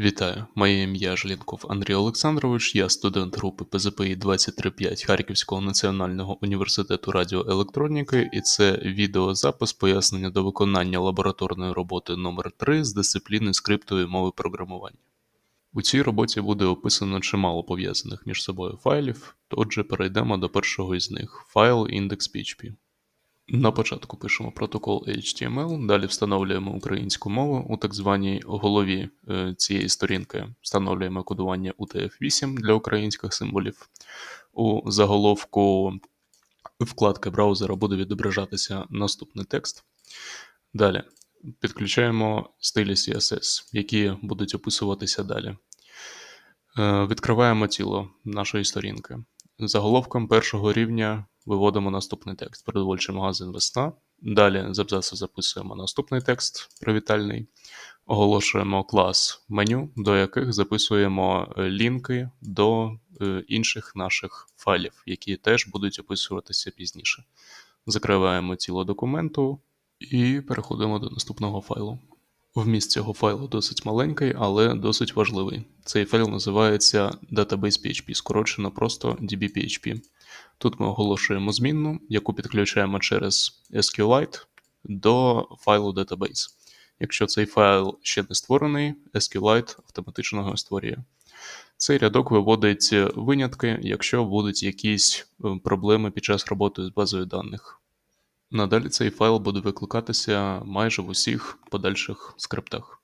Вітаю, моє ім'я Желінков Андрій Олександрович, я студент групи ПЗПІ 235 Харківського національного університету радіоелектроніки, і це відеозапис пояснення до виконання лабораторної роботи номер 3 з дисципліни скриптової мови програмування. У цій роботі буде описано чимало пов'язаних між собою файлів, отже, перейдемо до першого із них. Файл index.php. На початку пишемо протокол HTML, далі встановлюємо українську мову у так званій голові е, цієї сторінки. Встановлюємо кодування UTF-8 для українських символів. У заголовку вкладки браузера буде відображатися наступний текст. Далі підключаємо стилі CSS, які будуть описуватися далі. Е, відкриваємо тіло нашої сторінки. Заголовком першого рівня виводимо наступний текст: продовольчий магазин весна. Далі з абзацу записуємо наступний текст привітальний, оголошуємо клас меню, до яких записуємо лінки до е, інших наших файлів, які теж будуть описуватися пізніше. Закриваємо тіло документу і переходимо до наступного файлу. Вміст цього файлу досить маленький, але досить важливий. Цей файл називається database.php, скорочено просто db.php. Тут ми оголошуємо змінну, яку підключаємо через SQLite до файлу database. Якщо цей файл ще не створений, SQLite автоматично його створює. Цей рядок виводить винятки, якщо будуть якісь е, проблеми під час роботи з базою даних. Надалі цей файл буде викликатися майже в усіх подальших скриптах.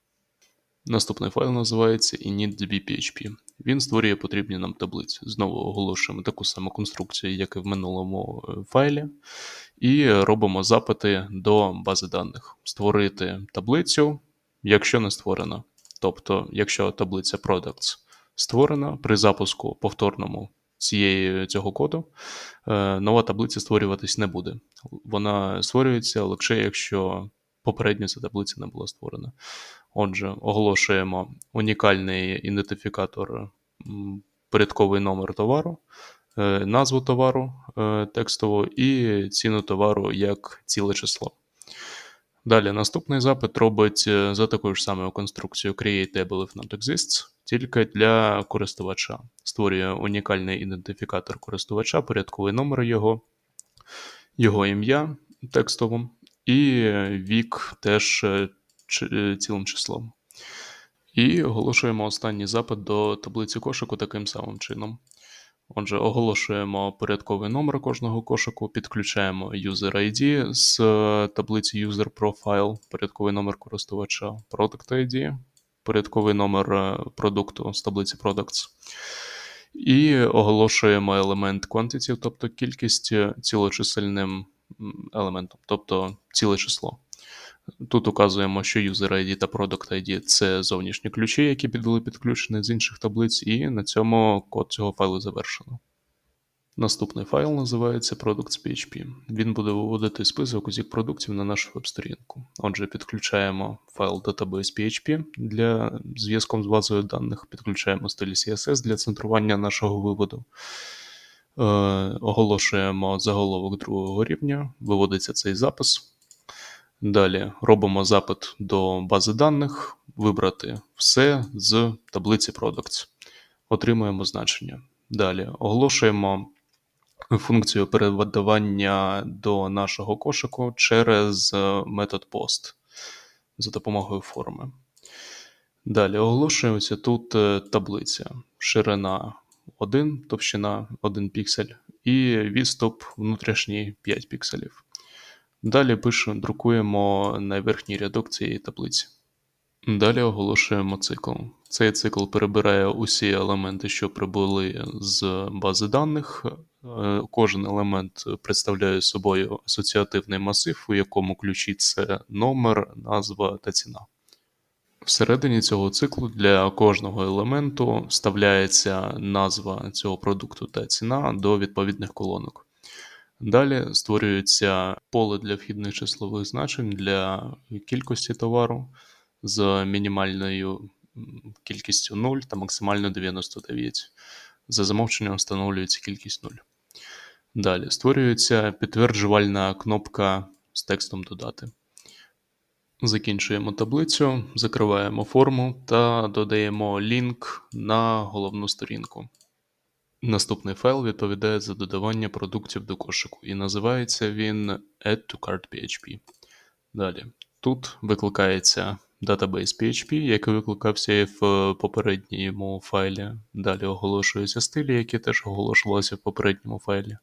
Наступний файл називається init.db.php. Він створює потрібні нам таблиці. Знову оголошуємо таку саму конструкцію, як і в минулому е, файлі, і робимо запити до бази даних. Створити таблицю, якщо не створена. Тобто, якщо таблиця Products створена при запуску повторному цієї, цього коду, е, нова таблиця створюватись не буде. Вона створюється лише якщо попередньо ця таблиця не була створена. Отже, оголошуємо унікальний ідентифікатор, порядковий номер товару, е, назву товару е, текстову і ціну товару як ціле число. Далі наступний запит робить е, за такою ж самою конструкцією Create Table if not exists, тільки для користувача. Створює унікальний ідентифікатор користувача, порядковий номер його, його ім'я текстовим, і вік теж е, е, цілим числом. І оголошуємо останній запит до таблиці кошику таким самим чином. Отже, оголошуємо порядковий номер кожного кошику, підключаємо user ID з е, таблиці User Profile, порядковий номер користувача, Product ID, порядковий номер продукту з таблиці Products. І оголошуємо елемент quantity, тобто кількість цілочисельним елементом, тобто ціле число. Тут указуємо, що user ID та product ID це зовнішні ключі, які були підключені з інших таблиць, і на цьому код цього файлу завершено. Наступний файл називається products.php. Він буде виводити список усіх продуктів на нашу веб-сторінку. Отже, підключаємо файл database.php для зв'язком з базою даних, підключаємо стиль CSS для центрування нашого виводу. Е, оголошуємо заголовок другого рівня, виводиться цей запис. Далі робимо запит до бази даних, вибрати все з таблиці Products. Отримуємо значення. Далі оголошуємо функцію передавання до нашого кошику через метод POST за допомогою форми. Далі оголошується тут е, таблиця. Ширина 1, товщина 1 піксель і відступ внутрішній 5 пікселів. Далі пишемо, друкуємо на верхній рядок цієї таблиці. Далі оголошуємо цикл. Цей цикл перебирає усі елементи, що прибули з бази даних. Е, кожен елемент представляє собою асоціативний масив, у якому ключі це номер, назва та ціна. Всередині цього циклу для кожного елементу вставляється назва цього продукту та ціна до відповідних колонок. Далі створюється поле для вхідних числових значень для кількості товару з мінімальною кількістю 0 та максимально 99. За замовченням встановлюється кількість 0. Далі створюється підтверджувальна кнопка з текстом додати. Закінчуємо таблицю, закриваємо форму та додаємо лінк на головну сторінку. Наступний файл відповідає за додавання продуктів до кошику, і називається він Add to Cart PHP. Далі. Тут викликається database PHP, який викликався в попередньому файлі. Далі оголошуються стилі, які теж оголошувалися в попередньому файлі.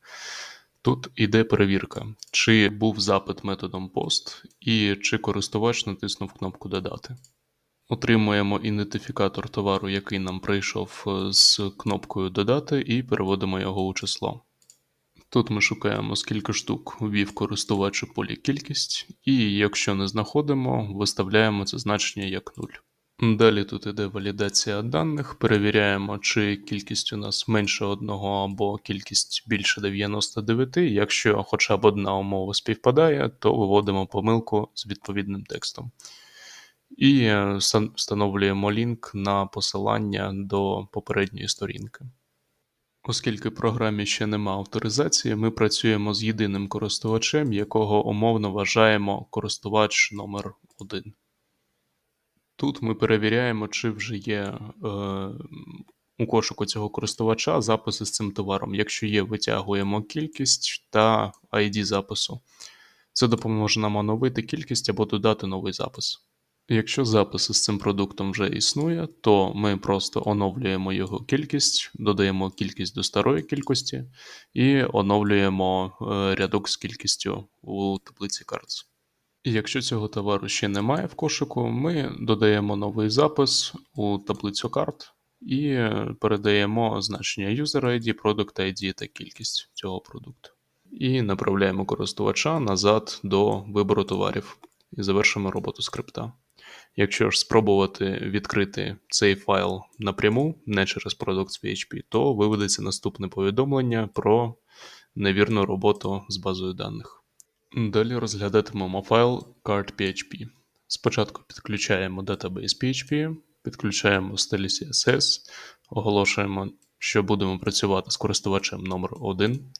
Тут іде перевірка, чи був запит методом POST і чи користувач натиснув кнопку Додати. Отримуємо ідентифікатор товару, який нам прийшов е, з кнопкою Додати, і переводимо його у число. Тут ми шукаємо, скільки штук ввів користувач у полі кількість, і якщо не знаходимо, виставляємо це значення як 0. Далі тут іде валідація даних, перевіряємо, чи кількість у нас менше одного або кількість більше 99. Якщо хоча б одна умова співпадає, то виводимо помилку з відповідним текстом. І е, встановлюємо лінк на посилання до попередньої сторінки. Оскільки в програмі ще нема авторизації, ми працюємо з єдиним користувачем, якого умовно вважаємо користувач номер 1. Тут ми перевіряємо, чи вже є е, у кошику цього користувача записи з цим товаром. Якщо є, витягуємо кількість та ID запису. Це допоможе нам оновити кількість або додати новий запис. Якщо запис з цим продуктом вже існує, то ми просто оновлюємо його кількість, додаємо кількість до старої кількості і оновлюємо е, рядок з кількістю у таблиці cards. Якщо цього товару ще немає в кошику, ми додаємо новий запис у таблицю карт і передаємо значення user ID, product ID та кількість цього продукту. І направляємо користувача назад до вибору товарів і завершимо роботу скрипта. Якщо ж спробувати відкрити цей файл напряму, не через Products.php, то виведеться наступне повідомлення про невірну роботу з базою даних. Далі розглядатимемо файл card.php. Спочатку підключаємо database PHP, підключаємо стилі CSS, оголошуємо, що будемо працювати з користувачем номер 1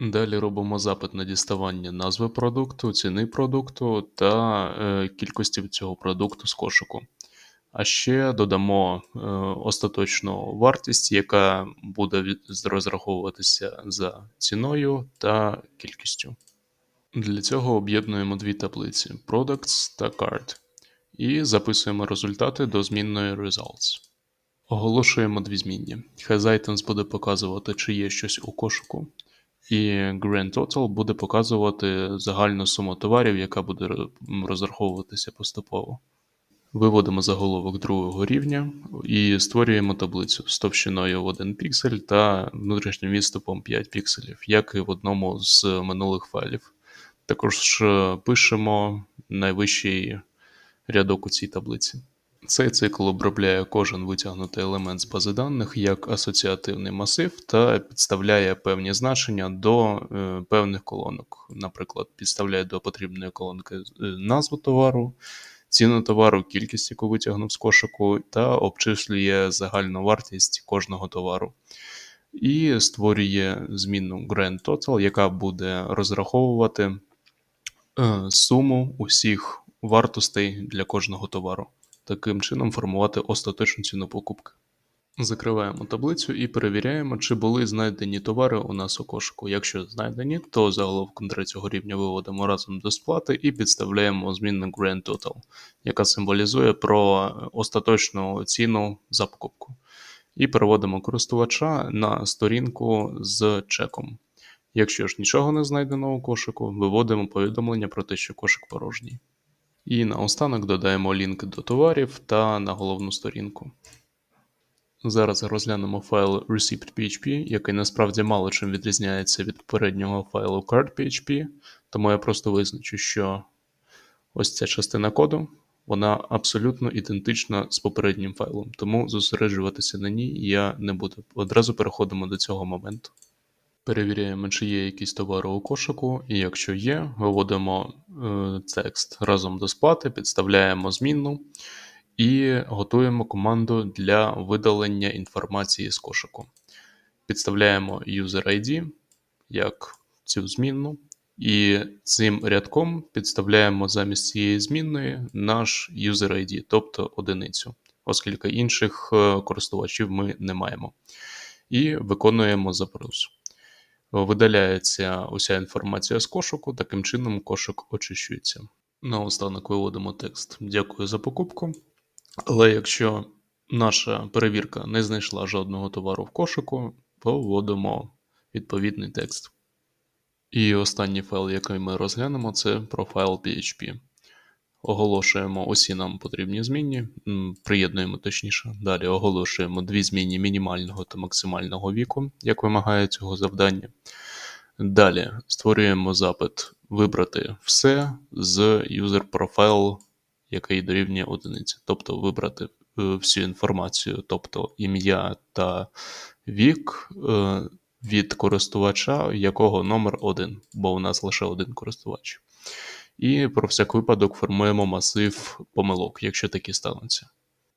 Далі робимо запит на діставання назви продукту, ціни продукту та е, кількості цього продукту з кошику. А ще додамо е, остаточну вартість, яка буде розраховуватися за ціною та кількістю. Для цього об'єднуємо дві таблиці Products та Card і записуємо результати до змінної Results. Оголошуємо дві змінні. HasItems буде показувати, чи є щось у кошику, і Grand Total буде показувати загальну суму товарів, яка буде розраховуватися поступово. Виводимо заголовок другого рівня і створюємо таблицю з товщиною в 1 піксель та внутрішнім відступом 5 пікселів, як і в одному з минулих файлів. Також е, пишемо найвищий рядок у цій таблиці. Цей цикл обробляє кожен витягнутий елемент з бази даних як асоціативний масив та підставляє певні значення до е, певних колонок. Наприклад, підставляє до потрібної колонки е, назву товару, ціну товару, кількість, яку витягнув з кошику, та обчислює загальну вартість кожного товару. І створює змінну Grand Total, яка буде розраховувати суму усіх вартостей для кожного товару таким чином формувати остаточну ціну покупки. Закриваємо таблицю і перевіряємо, чи були знайдені товари у нас у кошику. Якщо знайдені, то заголовком третього рівня виводимо разом до сплати і підставляємо змінну Grand Total, яка символізує про остаточну ціну за покупку. І переводимо користувача на сторінку з чеком. Якщо ж нічого не знайдено у кошику, виводимо повідомлення про те, що кошик порожній. І наостанок додаємо лінк до товарів та на головну сторінку. Зараз розглянемо файл receipt.php, який насправді мало чим відрізняється від попереднього файлу card.php, тому я просто визначу, що ось ця частина коду вона абсолютно ідентична з попереднім файлом, тому зосереджуватися на ній я не буду. Одразу переходимо до цього моменту. Перевіряємо, чи є якісь товари у кошику, і якщо є, виводимо е, текст разом до сплати, підставляємо змінну і готуємо команду для видалення інформації з кошику. Підставляємо user ID як цю змінну, І цим рядком підставляємо замість цієї змінної наш user ID, тобто одиницю, оскільки інших е, користувачів ми не маємо. І виконуємо запрос. Видаляється уся інформація з кошику, таким чином кошик очищується. Наостанок виводимо текст Дякую за покупку. Але якщо наша перевірка не знайшла жодного товару в кошику, вводимо відповідний текст. І останній файл, який ми розглянемо, це профайл PHP. Оголошуємо усі нам потрібні змінні, приєднуємо точніше. Далі оголошуємо дві змінні мінімального та максимального віку, як вимагає цього завдання. Далі створюємо запит вибрати все з user profile, який дорівнює одиниці. Тобто вибрати е, всю інформацію, тобто ім'я та вік е, від користувача, якого номер 1, бо у нас лише один користувач. І про всяк випадок формуємо масив помилок, якщо такі стануться.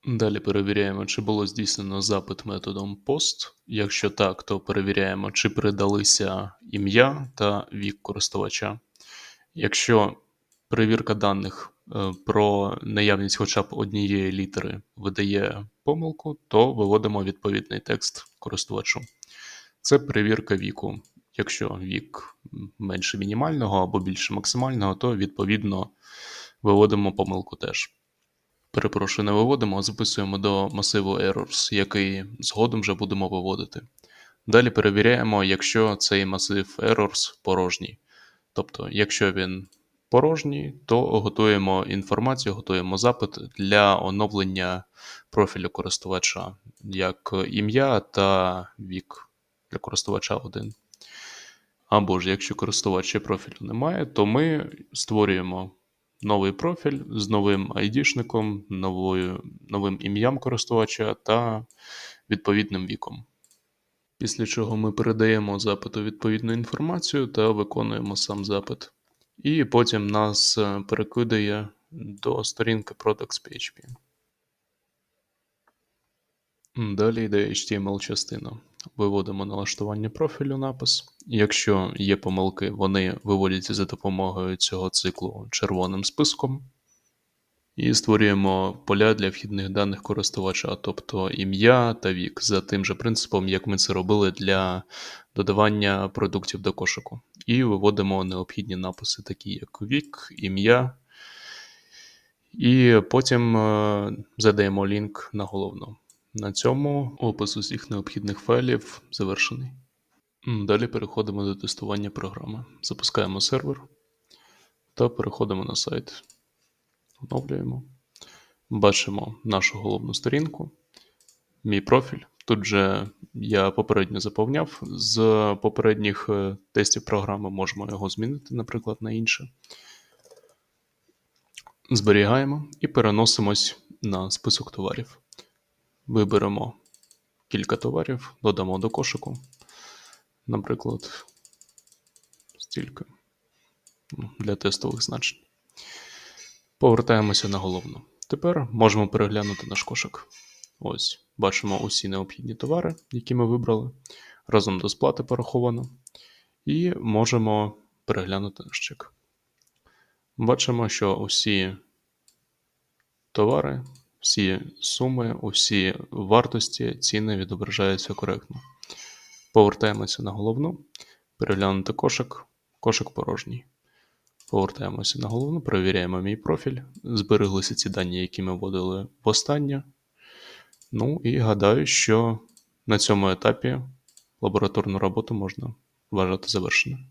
Далі перевіряємо, чи було здійснено запит методом POST. Якщо так, то перевіряємо, чи передалися ім'я та вік користувача. Якщо перевірка даних е, про наявність хоча б однієї літери видає помилку, то виводимо відповідний текст користувачу. Це перевірка віку. Якщо вік менше мінімального або більше максимального, то відповідно виводимо помилку теж. Перепрошую, не виводимо, а записуємо до масиву errors, який згодом вже будемо виводити. Далі перевіряємо, якщо цей масив errors порожній. Тобто, якщо він порожній, то готуємо інформацію, готуємо запит для оновлення профілю користувача, як ім'я та вік для користувача 1. Або ж, якщо користувача профілю немає, то ми створюємо новий профіль з новим ID-шником, новою, новим ім'ям користувача та відповідним віком. Після чого ми передаємо запиту відповідну інформацію та виконуємо сам запит. І потім нас е, перекидає до сторінки Products.php. Далі йде HTML-частина. Виводимо налаштування профілю напис. Якщо є помилки, вони виводяться за допомогою цього циклу червоним списком. І створюємо поля для вхідних даних користувача, тобто ім'я та вік, за тим же принципом, як ми це робили для додавання продуктів до кошику. І виводимо необхідні написи, такі як вік, ім'я. І потім е, задаємо лінк на головну. На цьому опис усіх необхідних файлів завершений. Далі переходимо до тестування програми. Запускаємо сервер та переходимо на сайт. Оновлюємо. Бачимо нашу головну сторінку, мій профіль. Тут же я попередньо заповняв. З попередніх е, тестів програми можемо його змінити, наприклад, на інше. Зберігаємо і переносимось на список товарів. Виберемо кілька товарів, додамо до кошику. Наприклад, стільки ну, для тестових значень. Повертаємося на головну. Тепер можемо переглянути наш кошик. Ось, бачимо усі необхідні товари, які ми вибрали. Разом до сплати пораховано. І можемо переглянути наш чек. Бачимо, що усі товари, всі суми, усі вартості, ціни відображаються коректно. Повертаємося на головну, переглянути кошик, кошик порожній. Повертаємося на головну, перевіряємо мій профіль, збереглися ці дані, які ми вводили востаннє. Ну і гадаю, що на цьому етапі лабораторну роботу можна вважати завершеною.